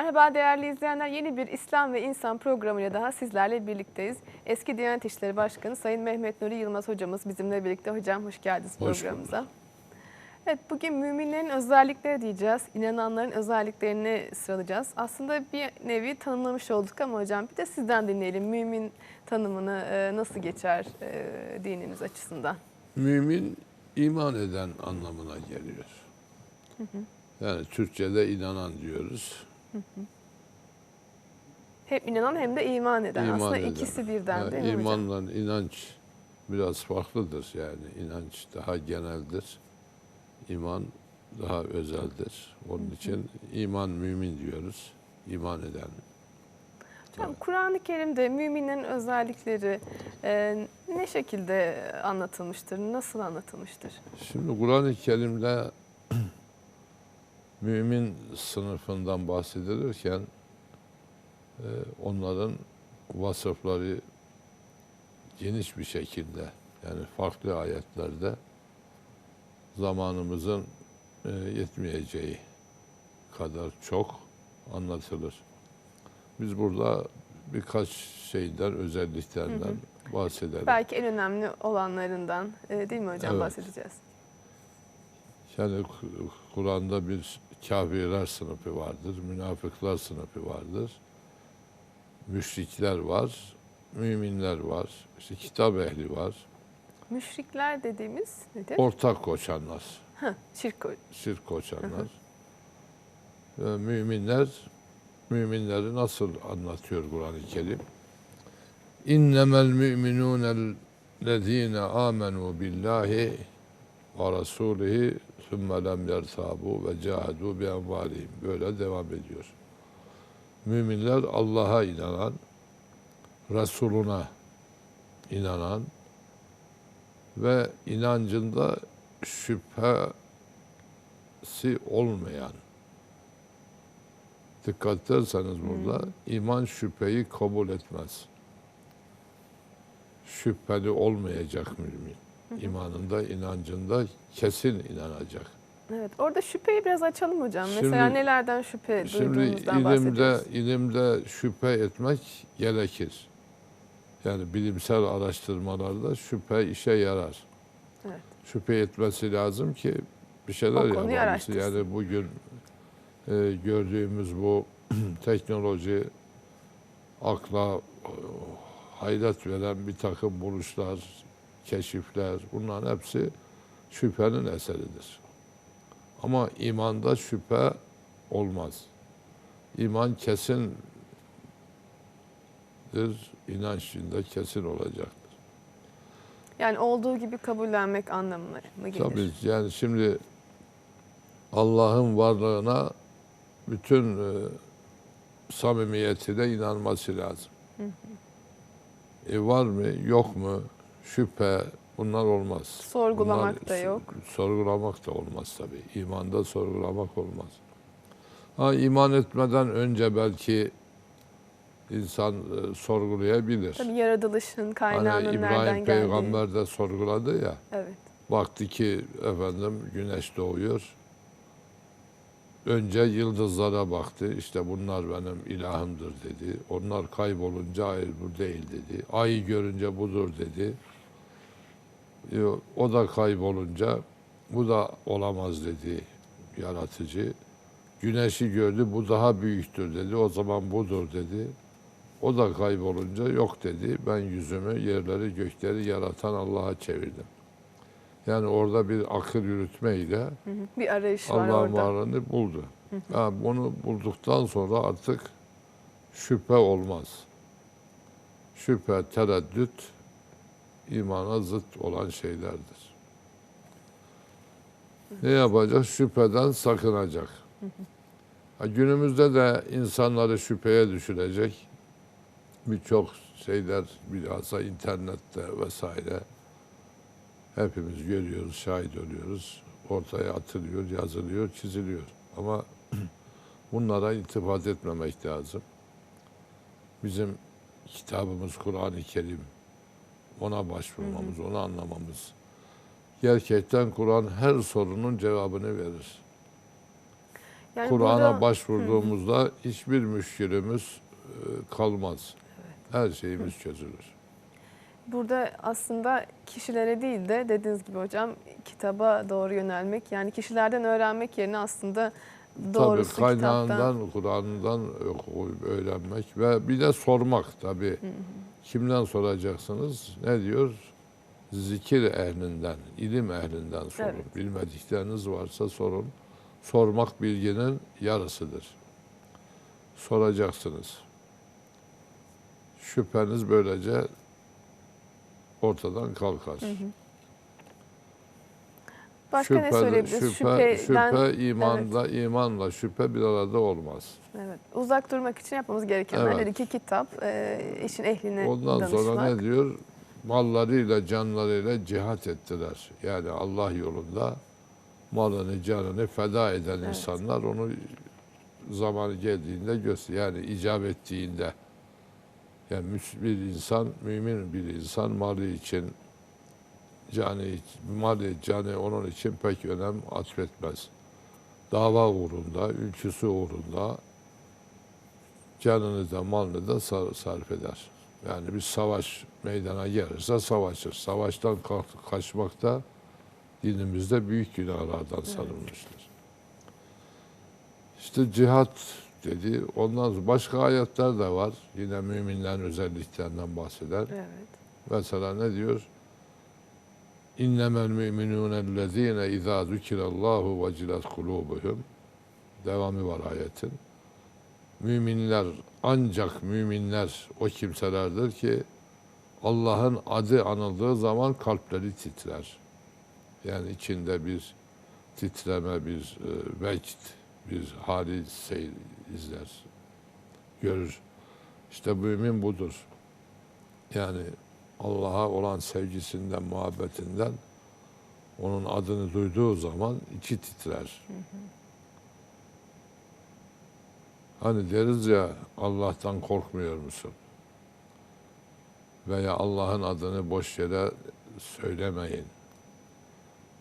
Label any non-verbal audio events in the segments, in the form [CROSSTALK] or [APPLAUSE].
Merhaba değerli izleyenler. Yeni bir İslam ve İnsan programıyla daha sizlerle birlikteyiz. Eski Diyanet İşleri Başkanı Sayın Mehmet Nuri Yılmaz hocamız bizimle birlikte. Hocam hoş geldiniz Hoş programımıza. Evet bugün müminlerin özellikleri diyeceğiz. İnananların özelliklerini sıralayacağız. Aslında bir nevi tanımlamış olduk ama hocam bir de sizden dinleyelim. Mümin tanımını e, nasıl geçer e, dinimiz açısından? Mümin iman eden anlamına geliyor. Yani Türkçe'de inanan diyoruz. Hem inanan hem de iman eden. İman Aslında eden. ikisi birden Yani değil mi hocam? İmanla inanç biraz farklıdır yani. inanç daha geneldir. İman daha özeldir. Onun için iman mümin diyoruz. İman eden. Hocam Kur'an-ı Kerim'de müminlerin özellikleri e, ne şekilde anlatılmıştır? Nasıl anlatılmıştır? Şimdi Kur'an-ı Kerim'de mümin sınıfından bahsedilirken e, onların vasıfları geniş bir şekilde yani farklı ayetlerde zamanımızın e, yetmeyeceği kadar çok anlatılır. Biz burada birkaç şeyden, özelliklerinden bahsedelim. Belki en önemli olanlarından e, değil mi hocam Evet. bahsedeceğiz? Yani Kur'an'da bir kafirler sınıfı vardır, münafıklar sınıfı vardır, müşrikler var, müminler var, işte kitap ehli var, Müşrikler dediğimiz nedir? ortak koşanlar, Heh, şirk. ko- şirk koşanlar. Ve müminler, müminleri nasıl anlatıyor Kur'an-ı Kerim? İnnemel müminûnel lezîne âmenû billahi ve rasûlihi sümme lem yertâbû ve câhedû bi envâlihim. Böyle devam ediyor. Müminler Allah'a inanan, Resuluna inanan ve inancında şüphesi olmayan. Dikkat ederseniz burada iman şüpheyi kabul etmez. Şüpheli olmayacak mümin. İmanında, inancında kesin inanacak. Evet. Orada şüpheyi biraz açalım hocam. Şimdi- Mesela nelerden şüphe Şimdi duyduğumuzdan ilimde, bahsediyoruz. ilimde şüphe etmek gerekir. Yani bilimsel araştırmalarda şüphe işe yarar. Evet. Şüphe etmesi lazım ki bir şeyler araştırsın. Yani bugün e, gördüğümüz bu [CLEARS THROAT] teknoloji akla e, hayret veren bir takım buluşlar, keşifler bunların hepsi şüphenin eseridir. Ama imanda şüphe olmaz. İman kesindir, inanç içinde kesin olacaktır. Yani olduğu gibi kabullenmek anlamına mı gelir? Tabii yani şimdi Allah'ın varlığına bütün e, samimiyetiyle inanması lazım. E var mı, yok mu, şüphe bunlar olmaz. Sorgulamak Bunlar da yok. Sorgulamak da olmaz tabii. İmanda sorgulamak olmaz. Ha iman etmeden önce belki insan e, sorgulayabilir. Tabii yaratılışın kaynağının Hani nereden İbrahim geldiği. peygamber de sorguladı ya. Evet. Baktı ki efendim güneş doğuyor. Önce yıldızlara baktı. İşte bunlar benim ilahımdır dedi. Onlar kaybolunca hayır bu değil dedi. Ayı görünce budur dedi. O da kaybolunca bu da olamaz dedi yaratıcı. Güneşi gördü bu daha büyüktür dedi. O zaman budur dedi. O da kaybolunca yok dedi. Ben yüzümü yerleri gökleri yaratan Allah'a çevirdim. Yani orada bir akıl yürütmeyle Hı hı. Bir arayış var Allah'ın orada. varlığını buldu. Ha, bunu bulduktan sonra artık şüphe olmaz. Şüphe, tereddüt imana zıt olan şeylerdir. Ne yapacak? Şüpheden sakınacak. Ha, günümüzde de insanları şüpheye düşürecek birçok şeyler bilhassa internette vesaire hepimiz görüyoruz, şahit oluyoruz. Ortaya atılıyor, yazılıyor, çiziliyor. Ama [CLEARS THROAT] bunlara iltifat etmemek lazım. Bizim kitabımız Kur'an-ı Kerim. Ona başvurmamız, onu anlamamız. Gerçekten Kur'an her sorunun cevabını verir. Yani Kur'an'a burada- başvurduğumuzda hiçbir müşkülümüz e, kalmaz. Her şeyimiz çözülür. Burada aslında kişilere değil de dediğiniz gibi hocam kitaba doğru yönelmek yani kişilerden öğrenmek yerine aslında doğrusu tabii kitaptan. kaynağından, Kur'an'dan okuyup öğrenmek ve bir de sormak tabii. Kimden soracaksınız? Ne diyor? Zikir ehlinden, ilim ehlinden sorun. Evet. Bilmedikleriniz varsa sorun. Sormak bilginin yarısıdır. Soracaksınız. Şüpheniz böylece ortadan kalkar. Başka ne söyleyebiliriz? Şüphe, Şüpheden, şüphe imanla, imanla şüphe bir arada olmaz. Evet, uzak durmak için yapmamız gerekenler Evet. dedi ki kitap, e, işin ehline Ondan danışmak. sonra ne diyor? Mallarıyla, canlarıyla cihat ettiler. Yani Allah yolunda malını, canını feda eden Evet. insanlar onu zamanı geldiğinde göster. Yani icap ettiğinde yani bir insan, mümin bir insan malı için canı, malı, canı onun için pek önem atfetmez. Dava uğrunda, ülküsü uğrunda canını da malını da sar- sarf eder. Yani bir savaş meydana gelirse savaşır. Savaştan ka- kaçmak da dinimizde büyük günahlardan sanılmıştır. İşte cihat dedi. Ondan sonra başka ayetler de var. Yine müminlerin özelliklerinden bahseder. Evet. Mesela ne diyor? İnnemel müminûnellezîne izâ zükirallâhu vecilet kulûbuhum. Devamı var ayetin. Müminler ancak müminler o kimselerdir ki Allah'ın adı anıldığı zaman kalpleri titrer. Yani içinde bir titreme, bir e, vecd, bir hali seyir izler, görür. İşte mümin budur. Yani Allah'a olan sevgisinden, muhabbetinden onun adını duyduğu zaman içi titrer. Hani deriz ya Allah'tan korkmuyor musun? Veya Allah'ın adını boş yere söylemeyin.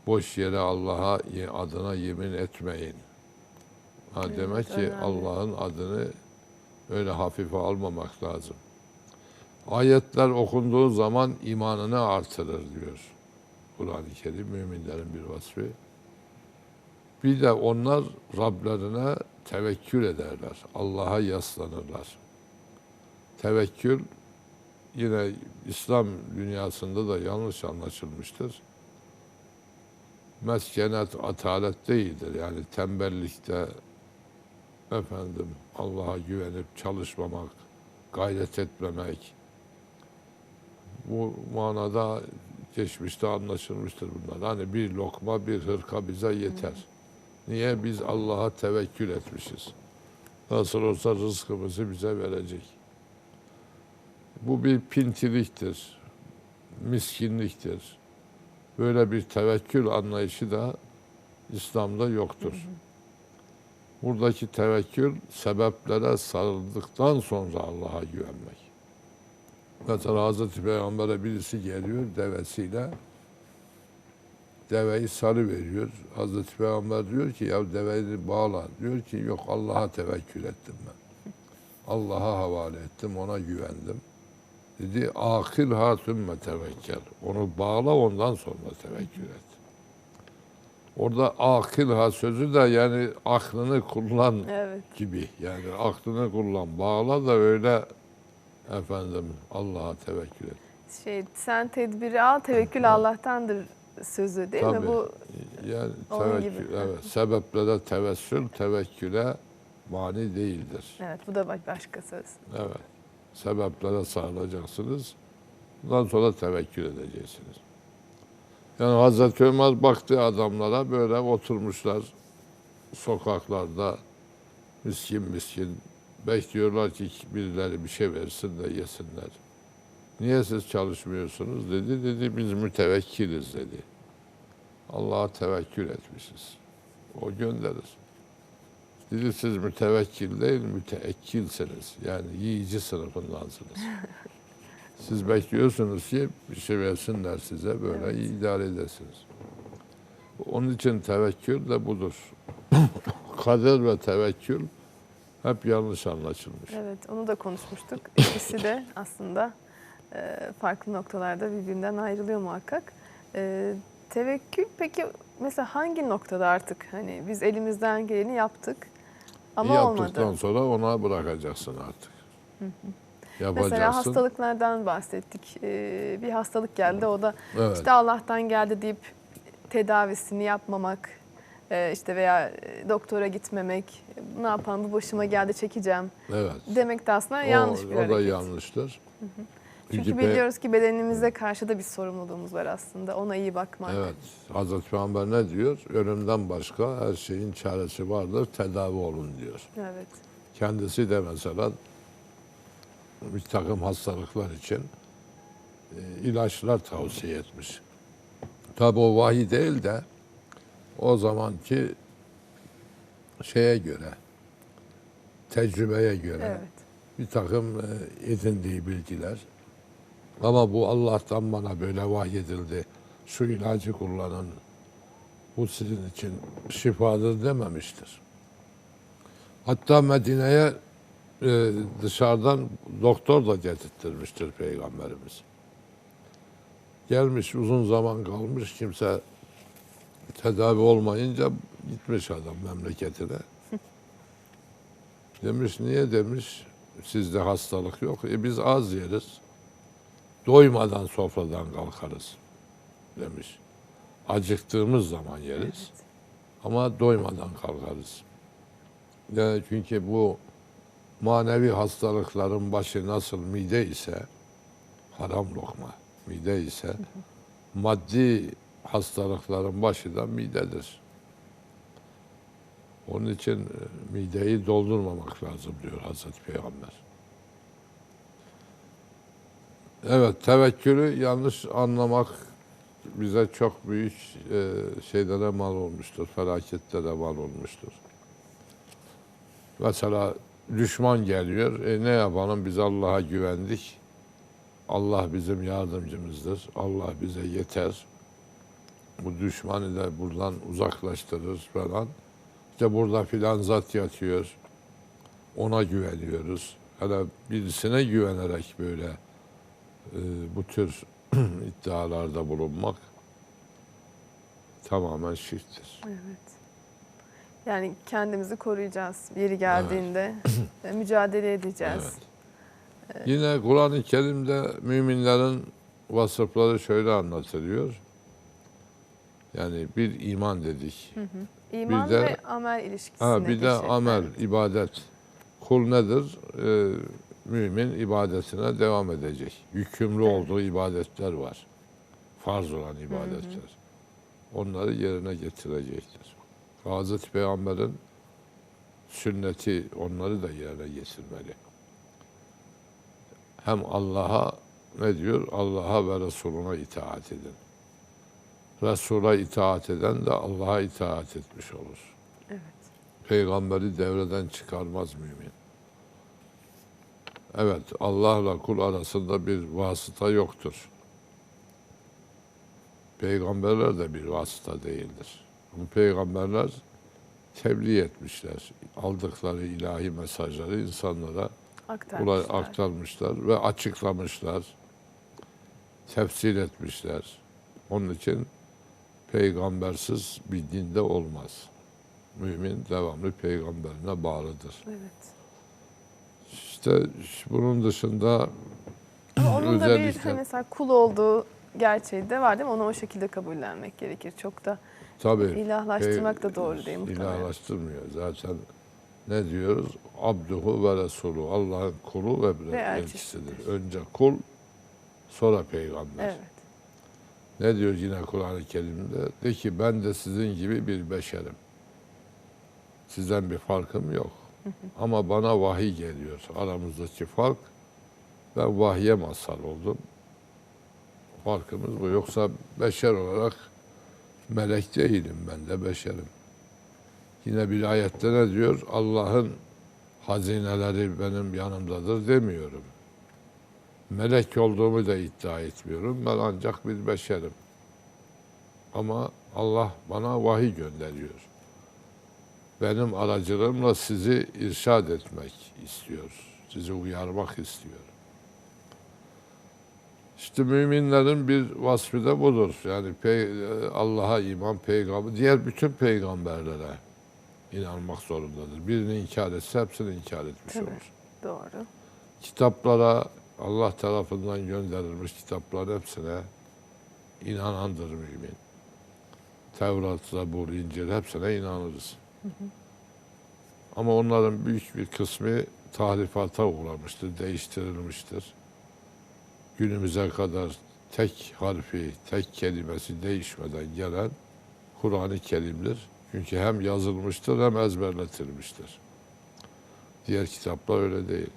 Boş yere Allah'a adına yemin etmeyin. Ha, Evet, demek ki. Allah'ın adını öyle hafife almamak lazım. Ayetler okunduğu zaman imanını artırır diyor. Kur'an-ı Kerim müminlerin bir vasfı. Bir de onlar Rablerine tevekkül ederler. Allah'a yaslanırlar. Tevekkül yine İslam dünyasında da yanlış anlaşılmıştır. Meskenet, atalet değildir. Yani tembellikte efendim Allah'a güvenip çalışmamak, gayret etmemek. Bu manada geçmişte anlaşılmıştır bunlar. Hani bir lokma, bir hırka bize yeter. Niye? Biz Allah'a tevekkül etmişiz. Nasıl olsa rızkımızı bize verecek. Bu bir pintiliktir, miskinliktir. Böyle bir tevekkül anlayışı da İslam'da yoktur. Buradaki tevekkül sebeplere sarıldıktan sonra Allah'a güvenmek. Mesela Hazreti Peygamber'e birisi geliyor devesiyle deveyi sarı veriyor. Hazreti Peygamber diyor ki ya deveyi bağla. Diyor ki yok Allah'a tevekkül ettim ben. Allah'a havale ettim, ona güvendim. Dedi akil ha sümme tevekkel. Onu bağla ondan sonra tevekkül et. Orada akil ha sözü de yani aklını kullan Evet. gibi. Yani aklını kullan. Bağla da öyle efendim Allah'a tevekkül et. Şey, sen tedbiri al, tevekkül Allah'tandır sözü değil mi? Tabii. Bu Yani tevekkül, evet. [LAUGHS] Sebeplere tevessül, tevekküle mani değildir. evet bu da baş- başka söz. Evet. Sebeplere sarılacaksınız. Bundan sonra tevekkül edeceksiniz. Yani Hazreti Ömer baktı adamlara böyle oturmuşlar sokaklarda miskin miskin bekliyorlar ki birileri bir şey versin de yesinler. Niye siz çalışmıyorsunuz dedi. Dedi biz mütevekkiliz dedi. Allah'a tevekkül etmişiz. O gönderir. Dedi siz mütevekkil değil müteekkilsiniz. Yani yiyici sınıfındansınız. [LAUGHS] Siz bekliyorsunuz ki bir şey versinler size böyle Evet. idare edesiniz. Onun için tevekkül de budur. [LAUGHS] kader ve tevekkül hep yanlış anlaşılmış. Evet, onu da konuşmuştuk. [LAUGHS] İkisi de aslında farklı noktalarda birbirinden ayrılıyor muhakkak. E, tevekkül peki mesela hangi noktada artık hani biz elimizden geleni yaptık ama Yaptıktan olmadı. sonra ona bırakacaksın artık. Yapacaksın. Mesela hastalıklardan bahsettik. E, bir hastalık geldi o da Evet. işte Allah'tan geldi deyip tedavisini yapmamak e, işte veya e, doktora gitmemek ne yapalım bu başıma geldi çekeceğim evet. demek de aslında O, yanlış bir o da hareket. yanlıştır. Çünkü pe- biliyoruz ki bedenimize karşı da bir sorumluluğumuz var aslında. Ona iyi bakmak. Evet. Hazreti Peygamber ne diyor? Ölümden başka her şeyin çaresi vardır. Tedavi olun diyor. Evet. Kendisi de mesela bir takım hastalıklar için e, ilaçlar tavsiye etmiş. Tabi o vahiy değil de o zamanki şeye göre, tecrübeye göre Evet. bir takım e, edindiği bilgiler. Ama bu Allah'tan bana böyle vahyedildi. Şu ilacı kullanın. Bu sizin için şifadır dememiştir. Hatta Medine'ye e, dışarıdan doktor da getirttirmiştir Peygamberimiz. Gelmiş uzun zaman kalmış kimse tedavi olmayınca gitmiş adam memleketine. Demiş niye demiş sizde hastalık yok. E biz az yeriz. Doymadan sofradan kalkarız demiş. Acıktığımız zaman yeriz Evet. ama doymadan kalkarız. Yani çünkü bu manevi hastalıkların başı nasıl mide ise haram lokma mide ise maddi hastalıkların başı da midedir. Onun için e, mideyi doldurmamak lazım diyor Hazreti Peygamber. Evet, tevekkülü yanlış anlamak bize çok büyük e, şeylere mal olmuştur, felaketlere mal olmuştur. Mesela düşman geliyor, e, ne yapalım biz Allah'a güvendik. Allah bizim yardımcımızdır, Allah bize yeter. Bu düşmanı da buradan uzaklaştırır falan. İşte burada filan zat yatıyor, ona güveniyoruz. Hele birisine güvenerek böyle bu tür [CLEARS THROAT] iddialarda bulunmak tamamen şirktir. Evet. Yani kendimizi koruyacağız. Yeri geldiğinde e, mücadele edeceğiz. Evet. Yine Kur'an-ı Kerim'de müminlerin vasıfları şöyle anlatılıyor. Yani bir iman dedik. İman Bir de- ve amel ilişkisine Ha, bir de geçelim. amel, Evet. ibadet. Kul nedir? Ee, mümin ibadetine devam edecek. Yükümlü Evet. olduğu ibadetler var. Farz olan ibadetler. Onları yerine getirecektir. Hazreti Peygamber'in sünneti onları da yerine getirmeli. Hem Allah'a ne diyor? Allah'a ve Resuluna itaat edin. Resul'a itaat eden de Allah'a itaat etmiş olur Evet. peygamberi devreden çıkarmaz mümin. Evet, Allah'la kul arasında bir vasıta yoktur. Peygamberler de bir vasıta değildir. Bu peygamberler tebliğ etmişler. Aldıkları ilahi mesajları insanlara Aktarmışlar. aktarmışlar ve açıklamışlar. Tefsir etmişler. Onun için peygambersiz bir dinde olmaz. Mümin devamlı peygamberine bağlıdır. Evet. İşte bunun dışında Ama onun da bir hani mesela kul olduğu gerçeği de var değil mi? Onu o şekilde kabullenmek gerekir. Çok da tabii ilahlaştırmak da doğru değil muhtemelen. İlahlaştırmıyor. Zaten ne diyoruz? Abduhu ve Resulü. Allah'ın kulu ve bir Ve elçisidir. Önce kul, sonra peygamber. Evet. Ne diyor yine Kur'an-ı Kerim'de? De ki ben de sizin gibi bir beşerim. Sizden bir farkım yok. Ama bana vahiy geliyor. Aramızdaki fark ben vahye mazhar oldum. Farkımız bu. Yoksa beşer olarak melek değilim ben de beşerim. Yine bir ayette ne diyor? Allah'ın hazineleri benim yanımdadır demiyorum. Melek olduğumu da iddia etmiyorum. Ben ancak bir beşerim. Ama Allah bana vahiy gönderiyor. Benim aracılığımla sizi irşad etmek istiyor. Sizi uyarmak istiyor. İşte müminlerin bir vasfı da budur. Yani Allah'a iman, peygamber, diğer bütün peygamberlere inanmak zorundadır. Birini inkar etse hepsini inkar etmiş Tabii. olur. Doğru. Kitaplara Allah tarafından gönderilmiş kitapların hepsine inanandır mümin. Tevrat, Zabur, İncil hepsine inanırız. Ama onların büyük bir kısmı tahrifata uğramıştır, değiştirilmiştir. Günümüze kadar tek harfi, tek kelimesi değişmeden gelen Kur'an-ı Kerim'dir. Çünkü hem yazılmıştır hem ezberletilmiştir. Diğer kitaplar öyle değil.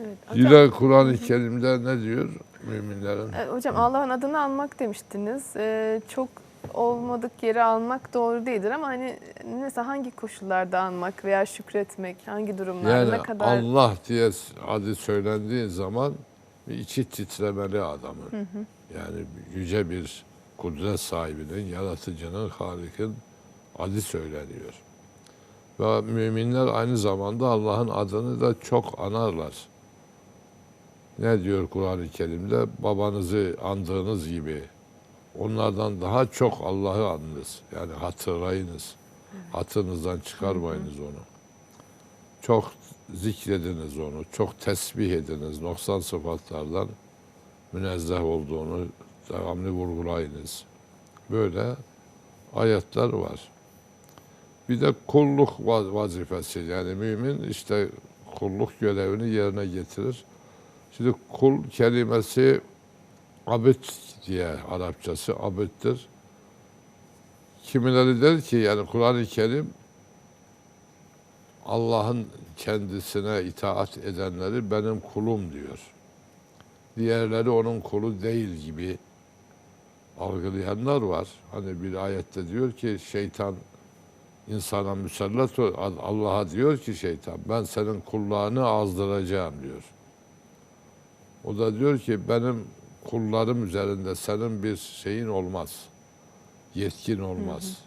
Evet. Hocam, Yine Kur'an-ı Kerim'de ne diyor müminlerin? e, hocam Allah'ın adını almak demiştiniz. E, çok olmadık yere almak doğru değildir ama hani mesela hangi koşullarda almak veya şükretmek, hangi durumlarda Yani ne kadar Allah diye adı söylendiği zaman içi titremeli adamın. Yani yüce bir kudret sahibinin, yaratıcının, Halik'in adı söyleniyor. Ve müminler aynı zamanda Allah'ın adını da çok anarlar. Ne diyor Kur'an-ı Kerim'de? Babanızı andığınız gibi onlardan daha çok Allah'ı anınız. Yani hatırlayınız. Hatırınızdan çıkarmayınız onu. Çok zikrediniz onu. Çok tesbih ediniz. Noksan sıfatlardan münezzeh olduğunu devamlı vurgulayınız. Böyle ayetler var. Bir de kulluk va- vazifesi. Yani mümin işte kulluk görevini yerine getirir. Şimdi kul kelimesi abid diye Arapçası abiddir. Kimileri der ki yani Kur'an-ı Kerim Allah'ın kendisine itaat edenleri benim kulum diyor. Diğerleri onun kulu değil gibi algılayanlar var. Hani bir ayette diyor ki şeytan insana müsellat Allah'a diyor ki şeytan ben senin kullarını azdıracağım diyor. O da diyor ki benim kullarım üzerinde senin bir şeyin olmaz. Yetkin olmaz.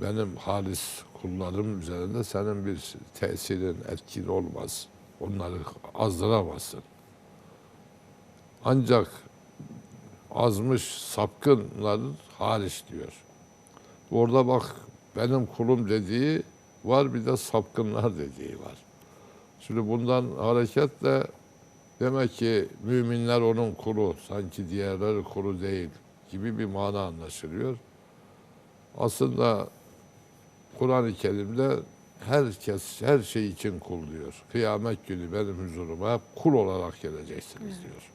Benim halis kullarım üzerinde senin bir tesirin, etkin olmaz. Onları azdıramazsın. Ancak azmış sapkınlar hariç diyor. Orada bak benim kulum dediği var bir de sapkınlar dediği var. Şimdi bundan hareketle demek ki müminler onun kulu, sanki diğerleri kulu değil gibi bir mana anlaşılıyor. Aslında Kur'an-ı Kerim'de herkes her şey için kul diyor. Kıyamet günü benim huzuruma hep kul olarak geleceksiniz diyor.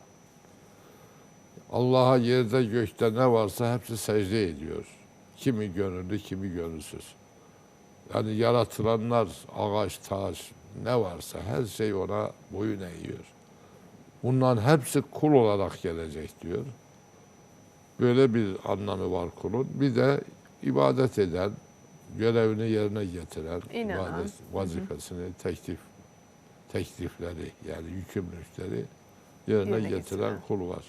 Allah'a yerde gökte ne varsa hepsi secde ediyor. Kimi gönüllü, kimi gönülsüz. Yani yaratılanlar, ağaç, taş, ne varsa her şey ona boyun eğiyor. Bunların hepsi kul olarak gelecek diyor. Böyle bir anlamı var kulun. Bir de ibadet eden, görevini yerine getiren, İnanan. ibadet vazifesini, teklif, teklifleri yani yükümlülükleri yerine, getiren getiren. kul var.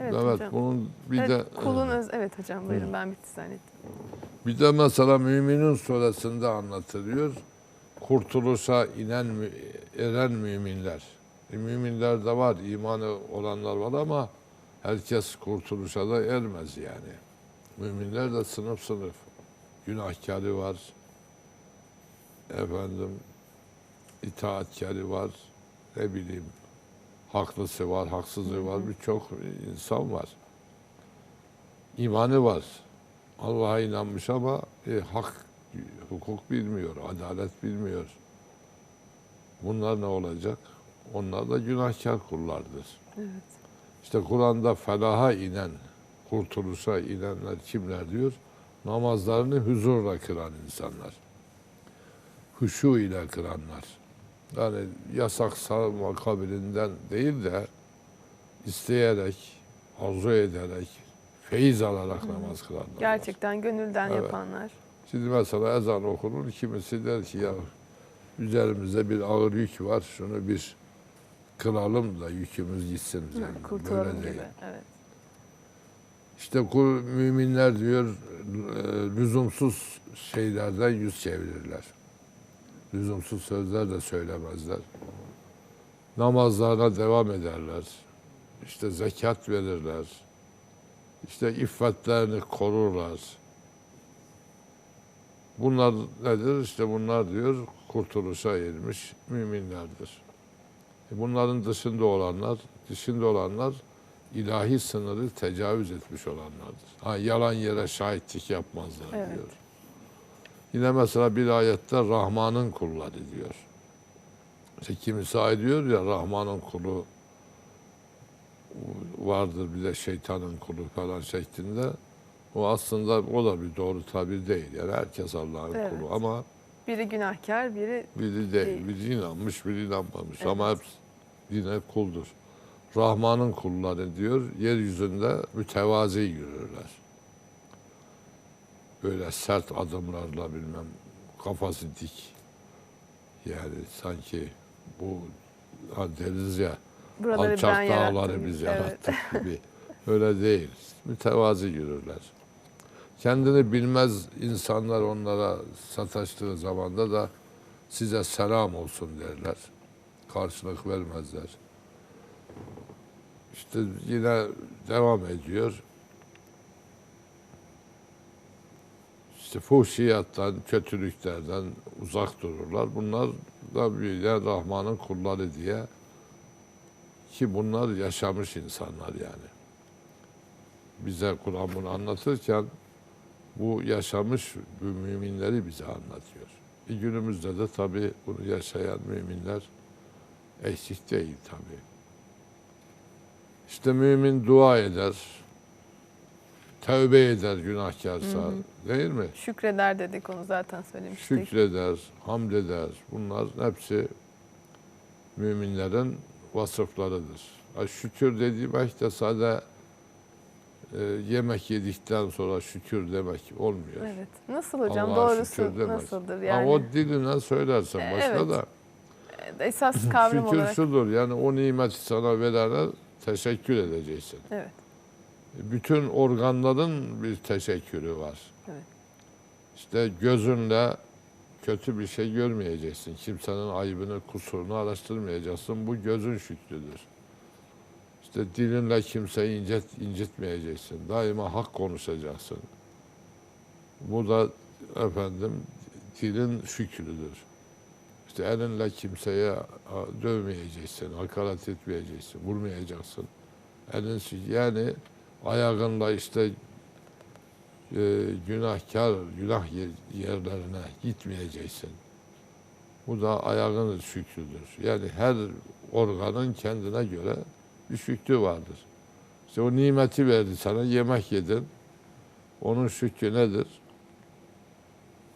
Evet, Evet, hocam. bunun bir Evet, de kulun öz evet hocam buyurun ben bitti zannettim. bir de mesela müminin suresinde anlatılıyor. Kurtuluşa inen eren müminler. E, müminler de var, imanı olanlar var ama herkes kurtuluşa da ermez yani. Müminler de sınıf sınıf. Günahkarı var. Efendim itaatkarı var. Ne bileyim haklısı var, haksızı var. Birçok insan var. İmanı var. Allah'a inanmış ama e, hak, hukuk bilmiyor, adalet bilmiyor. Bunlar ne olacak? Onlar da günahkar kullardır. Evet. İşte Kur'an'da felaha inen, kurtuluşa inenler kimler diyor? Namazlarını huzurla kılan insanlar. Huşu ile kılanlar. Yani yasak savunma kabilinden değil de isteyerek, arzu ederek, feyiz alarak namaz kılanlar. Gerçekten gönülden Evet. yapanlar. Şimdi mesela ezan okunur, kimisi der ki ya üzerimizde bir ağır yük var, şunu bir kılalım da yükümüz gitsin. Üzerinden. Kurtulalım Böyle gibi. değil. Evet. İşte bu müminler diyor e, lüzumsuz şeylerden yüz çevirirler. Lüzumsuz sözler de söylemezler. Namazlarına devam ederler. İşte zekat verirler. İşte iffetlerini korurlar. Bunlar nedir? İşte bunlar diyor kurtuluşa ermiş müminlerdir. E Bunların dışında olanlar, dışında olanlar ilahi sınırı tecavüz etmiş olanlardır. Ha, yalan yere şahitlik yapmazlar Evet. diyor. Yine mesela bir ayette Rahman'ın kulları diyor. İşte kimisi ay diyor ya Rahman'ın kulu vardır bir de şeytanın kulu falan şeklinde. O aslında o da bir doğru tabir değil. Yani herkes Allah'ın Evet. kulu ama Biri günahkar, biri biri değil. Değil. Biri inanmış, biri inanmamış. Evet. Ama hepsi yine kuldur. Rahman'ın kulları diyor, yeryüzünde mütevazi yürürler. Böyle sert adımlarla bilmem, kafası dik. Yani sanki bu ha deriz ya, buraları alçak dağları yarattım. biz Evet. yarattık gibi. Öyle değil. Mütevazi yürürler. Kendini bilmez insanlar onlara sataştığı zamanda da size selam olsun derler. Karşılık vermezler. İşte yine devam ediyor. İşte fuhşiyattan, kötülüklerden uzak dururlar. Bunlar da de Rahman'ın kulları diye ki bunlar yaşamış insanlar yani. Bize Kur'an bunu anlatırken bu yaşamış müminleri bize anlatıyor. E günümüzde de tabii bunu yaşayan müminler eksik değil tabii. İşte mümin dua eder, tövbe eder günahkarsa değil mi? Şükreder dedik onu zaten söylemiştik. Şükreder, hamd eder. Bunlar hepsi müminlerin vasıflarıdır. Ha, Şükür dediğim de sadece e, yemek yedikten sonra şükür demek olmuyor. Evet. Nasıl hocam? Allah'a Doğrusu şükür demek. nasıldır Ha, yani? o diline söylersen E, başka evet. da Esas [CLEARS THROAT] kavram şükür olarak. şudur yani o nimeti sana verene teşekkür edeceksin. Evet. Bütün organların bir teşekkürü var. Evet. İşte gözünle kötü bir şey görmeyeceksin. Kimsenin ayıbını, kusurunu araştırmayacaksın. Bu gözün şükrüdür. İşte dilinle kimseyi incit, incitmeyeceksin. Daima hak konuşacaksın. Bu da efendim dilin şükrüdür. İşte elinle kimseye dövmeyeceksin, hakaret etmeyeceksin, vurmayacaksın. Elin yani ayağınla işte e, günahkar, günah yer- yerlerine gitmeyeceksin. Bu da ayağının şükrüdür. Yani her organın kendine göre şükrü vardır. İşte o nimeti verdi sana, yemek yedin. Onun şükrü nedir?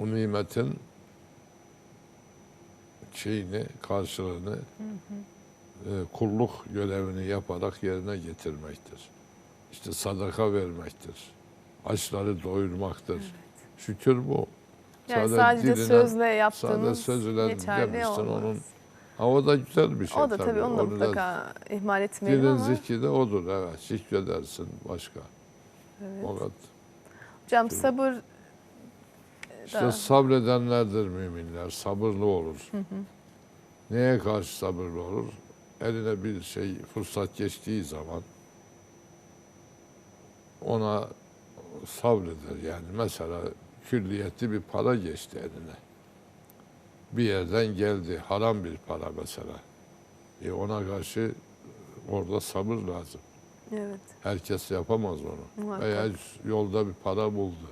O nimetin şeyini, karşılığını e, kulluk görevini yaparak yerine getirmektir. İşte sadaka vermektir. Açları doyurmaktır. Şükür bu. Yani Sadece sadece diline- sözle yaptığımız sözle geçerli demişsin olmaz. onun- Ha, o da güzel bir şey o da tabii, onu da mutlaka ihmal etmeyelim Dilin ama. zikri de odur evet. Zikredersin başka. Evet. Kadar. Hocam sabır İşte da sabredenlerdir müminler. Sabırlı olur. Neye karşı sabırlı olur? Eline bir şey fırsat geçtiği zaman ona sabreder. Yani mesela külliyetli bir para geçti eline. Bir yerden geldi. Haram bir para mesela. E ona karşı orada sabır lazım. evet. Herkes yapamaz onu. Muhakkak. Veya yolda bir para buldu.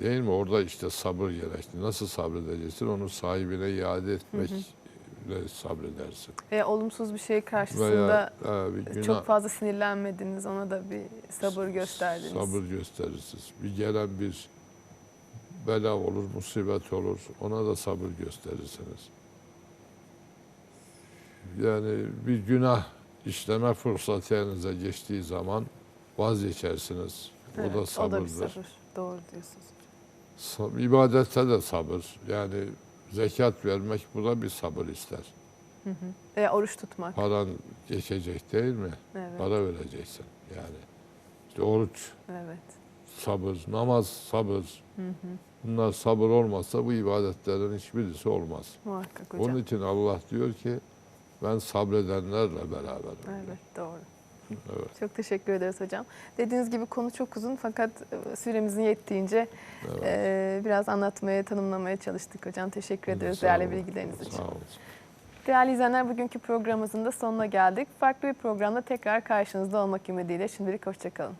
Değil mi? Orada işte sabır gerekli. Nasıl sabredeceksin? Onu sahibine iade etmekle sabredersin. Veya olumsuz bir şey karşısında Veya e, bir günah, çok fazla sinirlenmediniz. Ona da bir sabır gösterdiniz. Sabır gösterirsiniz. Bir gelen bir bela olur, musibet olur. Ona da sabır gösterirsiniz. Yani bir günah işleme fırsatı elinize geçtiği zaman vazgeçersiniz. Evet, o da sabırdır. bir sabır. Doğru diyorsunuz. İbadette de sabır. Yani zekat vermek bu da bir sabır ister. Veya oruç tutmak. Paran geçecek değil mi? Evet. Para vereceksin yani. İşte oruç Evet. sabır, namaz sabır. Bunlar sabır olmazsa bu ibadetlerin hiçbirisi olmaz. Muhakkak hocam. Onun için Allah diyor ki ben sabredenlerle beraberim. Evet doğru. Evet. Çok teşekkür ederiz hocam. Dediğiniz gibi konu çok uzun fakat e, süremizin yettiğince Evet. e, biraz anlatmaya, tanımlamaya çalıştık hocam. Teşekkür ederiz Sağ değerli olun. bilgileriniz için. Sağ olun. Değerli izleyenler bugünkü programımızın da sonuna geldik. Farklı bir programda tekrar karşınızda olmak ümidiyle şimdilik hoşçakalın.